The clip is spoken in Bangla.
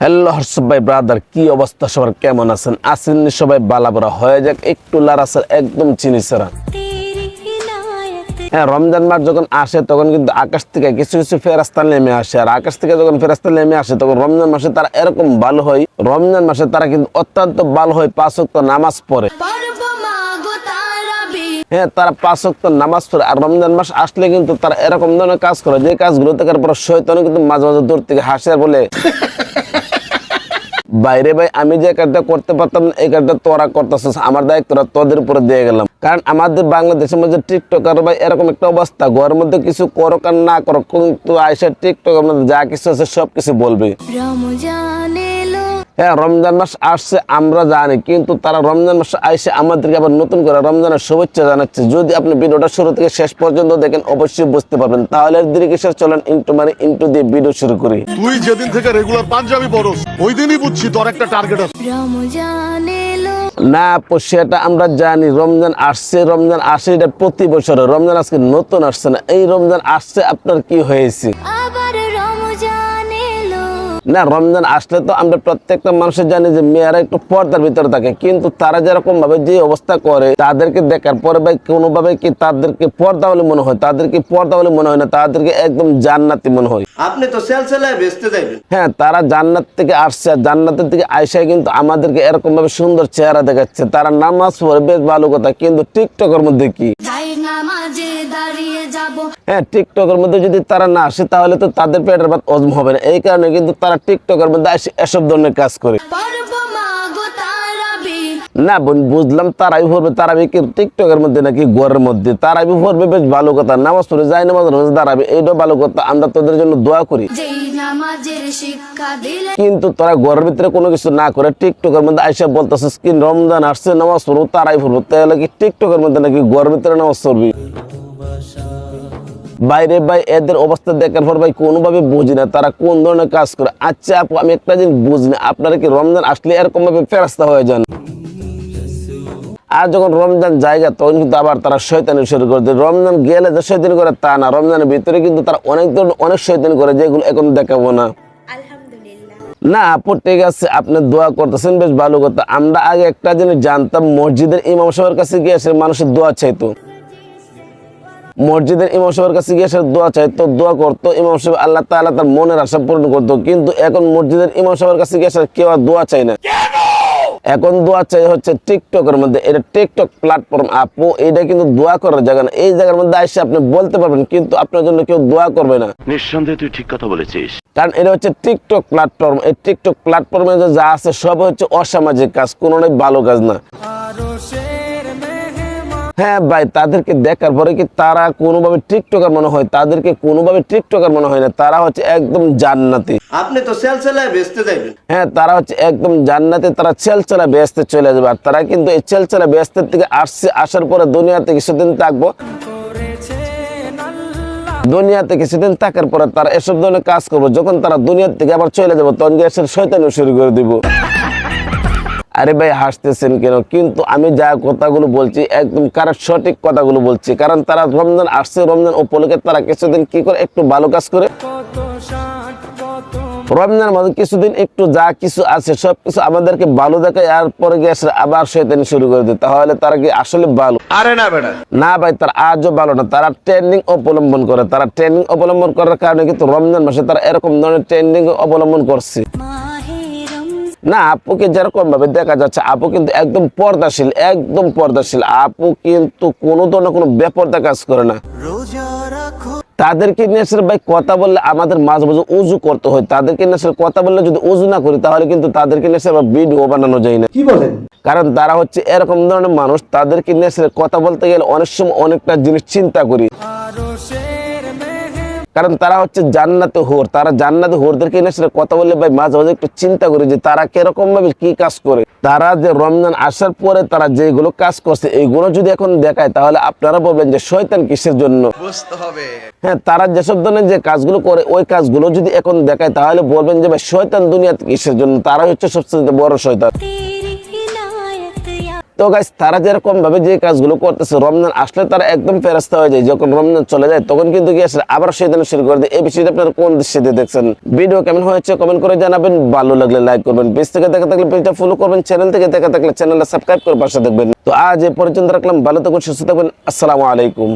হ্যালো হর্ষব ভাই ব্রাদার কি অবস্থা? সবার কেমন আছেন? আসেন সবাই বালাবরা হয়ে যাক, একটু লারাসার একদম চিনি সারা হ্যাঁ রমজান মাস যখন আসে, তখন কিন্তু আকাশ থেকে কিছু কিছু ফেরাস্তা নেমে আসে। আর আকাশ থেকে যখন ফেরাস্তা নেমে আসে, তখন রমজান মাসে তারা এরকম ভালো হয়। রমজান মাসে তারা কিন্তু অত্যন্ত ভালো হয়, পাঁচ নামাজ পড়ে। হ্যাঁ তারা পাঁচ অক্ত নামাজ পড়ে। আর রমজান মাস আসলে কিন্তু তারা এরকম ধরনের কাজ করে। যে কাজগুলো থাকার পর শৈতন কিন্তু মাঝে মাঝে দূর থেকে হাসে বলে বাইরে ভাই আমি যে কাজটা করতে পারতাম না, এই কাজটা তোরা করতেছিস আমার দায়িত্বটা তোদের উপরে দিয়ে গেলাম। কারণ আমাদের বাংলাদেশের মধ্যে টিকটক টিকটকার ভাই এরকম একটা অবস্থা ঘরের মধ্যে কিছু করো কার না করো কিন্তু আইসা টিকটক আমাদের যা কিছু আছে সব কিছু বলবে। রমজানে হ্যাঁ রমজান মাস আসছে আমরা জানি কিন্তু তারা রমজান মাস আইসে আমাদেরকে আবার নতুন করে রমজানের শুভেচ্ছা জানাচ্ছে। যদি আপনি ভিডিওটা শুরু থেকে শেষ পর্যন্ত দেখেন অবশ্যই বুঝতে পারবেন। তাহলে দীর্ঘেশ্বর চলেন ইন্টু মানে ইন্টু দিয়ে ভিডিও শুরু করি। তুই যেদিন থেকে রেগুলার পাঞ্জাবি পরস ওই দিনই বুঝছি তোর একটা টার্গেট আছে। রমজানে না আপু, সেটা আমরা জানি রমজান আসছে রমজান আসে এটা প্রতি বছরে। রমজান আজকে নতুন আসছে না এই রমজান আসছে আপনার কি হয়েছে? আবার না রমজান আসলে তো আমরা প্রত্যেকটা মানুষের জানি যে মেয়েরা একটু পর্দার ভিতরে থাকে কিন্তু তারা যেরকম ভাবে যে অবস্থা করে তাদেরকে দেখার পরে ভাই কোনোভাবে কি তাদেরকে পর্দা বলে মনে হয়? তাদেরকে পর্দা বলে মনে হয় না তাদেরকে একদম জান্নাতি মনে হয়। আপনি তো সেলসেলায় বেচতে যাইবেন। হ্যাঁ তারা জান্নাত থেকে আসছে জান্নাতের থেকে আইসায় কিন্তু আমাদেরকে এরকম ভাবে সুন্দর চেহারা দেখাচ্ছে। তারা নামাজ পড়ে বেশ ভালো কথা কিন্তু টিকটকের মধ্যে কি? হ্যাঁ টিকটকের মধ্যে যদি তারা না আসে তাহলে তো তাদের পেটের ভাত হজম হবে না। এই কারণে কিন্তু তারা টিকটকের মধ্যে আসে এসব ধরনের কাজ করে। না বোন বুঝলাম তারাই পড়বে তারাবি কি টিকটকের মধ্যে নাকি ঘরের মধ্যে? তারাবি পড়বে বেশ ভালো কথা। নামাজ পড়ে যাই নামাজ রোজ দাঁড়াবে এইটাও ভালো কথা। আমরা তোদের জন্য দোয়া করি। কিন্তু তোরা ঘরের ভিতরে কোনো কিছু না করে টিকটকের মধ্যে আইসা বলতেছিস কি রমজান আসছে নামাজ পড়ব তারাই পড়ব? তাহলে কি টিকটকের মধ্যে নাকি ঘরের ভিতরে নামাজ পড়বি? বাইরে ভাই এদের অবস্থা দেখার পর ভাই কোনোভাবে বুঝি না তারা কোন ধরনের কাজ করে। আচ্ছা আপু আমি একটা জিনিস বুঝি না আপনারা কি রমজান আসলে এরকম ভাবে ফেরাস্তা হয়ে যান? আর যখন রমজান জায়গা তখন কিন্তু আবার তারা শয়তানি শুরু করে দেয়। রমজান গেলে যে শয়তানি করে তা না রমজানের ভিতরে কিন্তু তারা অনেক ধরনের অনেক শয়তানি করে যেগুলো এখন দেখাবো না। না ঠিক আছে আপনি দোয়া করতেছেন বেশ ভালো কথা। আমরা আগে একটা জিনিস জানতাম মসজিদের ইমাম সাহেবের কাছে গিয়ে সে মানুষের দোয়া চাইতো। মসজিদের ইমাম সাহেবের কাছে গিয়ে সে দোয়া চাইতো দোয়া করতো ইমাম সাহেব আল্লাহ তাআলা তার মনের আশা পূরণ করতো। কিন্তু এখন মসজিদের ইমাম সাহেবের কাছে গিয়ে সে কেউ আর দোয়া চায় না। এখন দোয়া চাই হচ্ছে টিকটকের মধ্যে এটা টিকটক প্ল্যাটফর্ম আপু এটা কিন্তু দোয়া করার জায়গা না। এই জায়গার মধ্যে আসে আপনি বলতে পারবেন কিন্তু আপনার জন্য কেউ দোয়া করবে না। নিঃসন্দেহে তুই ঠিক কথা বলেছিস। কারণ এটা হচ্ছে টিকটক প্ল্যাটফর্ম এই টিকটক প্ল্যাটফর্মে যা আছে সব হচ্ছে অসামাজিক কাজ কোনোটাই ভালো কাজ না। হ্যাঁ ভাই তাদেরকে দেখার পরে কি তারা কোনোভাবে টিকটকার মনে হয়? তাদেরকে কোনোভাবে টিকটকার মনে হয় না। তারা হচ্ছে একদম জান্নাতি। আপনি তো সেলসেলায় বেচতে যাইবেন। হ্যাঁ তারা হচ্ছে একদম জান্নাতে। তারা চেলচেলা ব্যস্তে চলে যাবে। আর তারা কিন্তু এই চেলচেলা ব্যস্তের থেকে আসছে আসার পরে দুনিয়াতে কিছুদিন থাকব। দুনিয়াতে কিছুদিন থাকার পরে তারা এসব ধরনের কাজ করব। যখন তারা দুনিয়ার থেকে আবার চলে যাব তখন গিয়ে এসে শয়তানি শুরু করে দিব। আরে ভাই হাসতেছেন কেন? কিন্তু আমি যা কথাগুলো বলছি একদম কারণ সঠিক কথাগুলো বলছি। কারণ তারা রমজান আসছে রমজান উপলক্ষে তারা কিছুদিন কি করে? একটু ভালো কাজ করে। রমজান মধ্যে কিছুদিন একটু যা কিছু আছে সব কিছু আমাদেরকে ভালো দেখায় আর পরে গিয়ে আবার শয়তানি শুরু করে দেয়। তাহলে তারা কি আসলে ভালো? আরে না বেটা। না ভাই তারা আজও ভালো না। তারা ট্রেন্ডিং অবলম্বন করে। তারা ট্রেন্ডিং অবলম্বন করার কারণে কিন্তু রমজান মাসে তারা এরকম ধরনের ট্রেন্ডিং অবলম্বন করছে। না আপুকে যেরকম ভাবে দেখা যাচ্ছে আপু কিন্তু একদম পর্দাশীল একদম পর্দাশীল। আপু কিন্তু কোনো ধরনের কোনো বেপর্দা কাজ করে না। তাদেরকে আসলে ভাই কথা বললে আমাদের মাঝে মাঝে উজু করতে হয়। তাদেরকে নিয়ে আসলে কথা বললে যদি উজু না করি তাহলে কিন্তু তাদেরকে নিয়ে আসলে ভিডিও বানানো যায় না। কি বলেন? কারণ তারা হচ্ছে এরকম ধরনের মানুষ তাদেরকে নিয়ে আসলে কথা বলতে গেলে অনেক সময় অনেকটা জিনিস চিন্তা করি। কারণ তারা হচ্ছে জান্নাত হোর। তারা জান্নাত হোরদেরকে নিয়ে সেটা কথা বললে ভাই মাঝে মাঝে একটু চিন্তা করি যে তারা কিরকমভাবে কি কাজ করে। তারা যে রমজান আসার পরে তারা যেগুলো কাজ করছে এইগুলো যদি এখন দেখায় তাহলে আপনারা বলবেন যে শৈতান কিসের জন্য? বুঝতে হবে। হ্যাঁ তারা যেসব ধরনের যে কাজগুলো করে ওই কাজগুলো যদি এখন দেখায় তাহলে বলবেন যে ভাই শৈতান দুনিয়াতে কিসের জন্য? তারা হচ্ছে সবচেয়ে বড় শৈতান তো গাইস তারা যেরকম ভাবে যে কাজগুলো করতেছে, রমজান আসলে তারা একদম ফেরাস্তা হয়ে যায়। যখন রমজান চলে যায়, তখন কিন্তু কি আসলে আবার সেদিন শুরু করে দেয়। এই বিষয়টা আপনারা কোন দৃশ্যে দেখছেন? ভিডিও কেমন হয়েছে কমেন্ট করে জানাবেন। ভালো লাগলে লাইক করবেন। পেজ থেকে দেখা থাকলে পেজটা ফলো করবেন। চ্যানেল থেকে দেখা থাকলে চ্যানেলটা সাবস্ক্রাইব করে পাশে দেখবেন। তো আজ এ পর্যন্ত রাখলাম। ভালো থাকুন, সুস্থ থাকবেন আসসালামু আলাইকুম।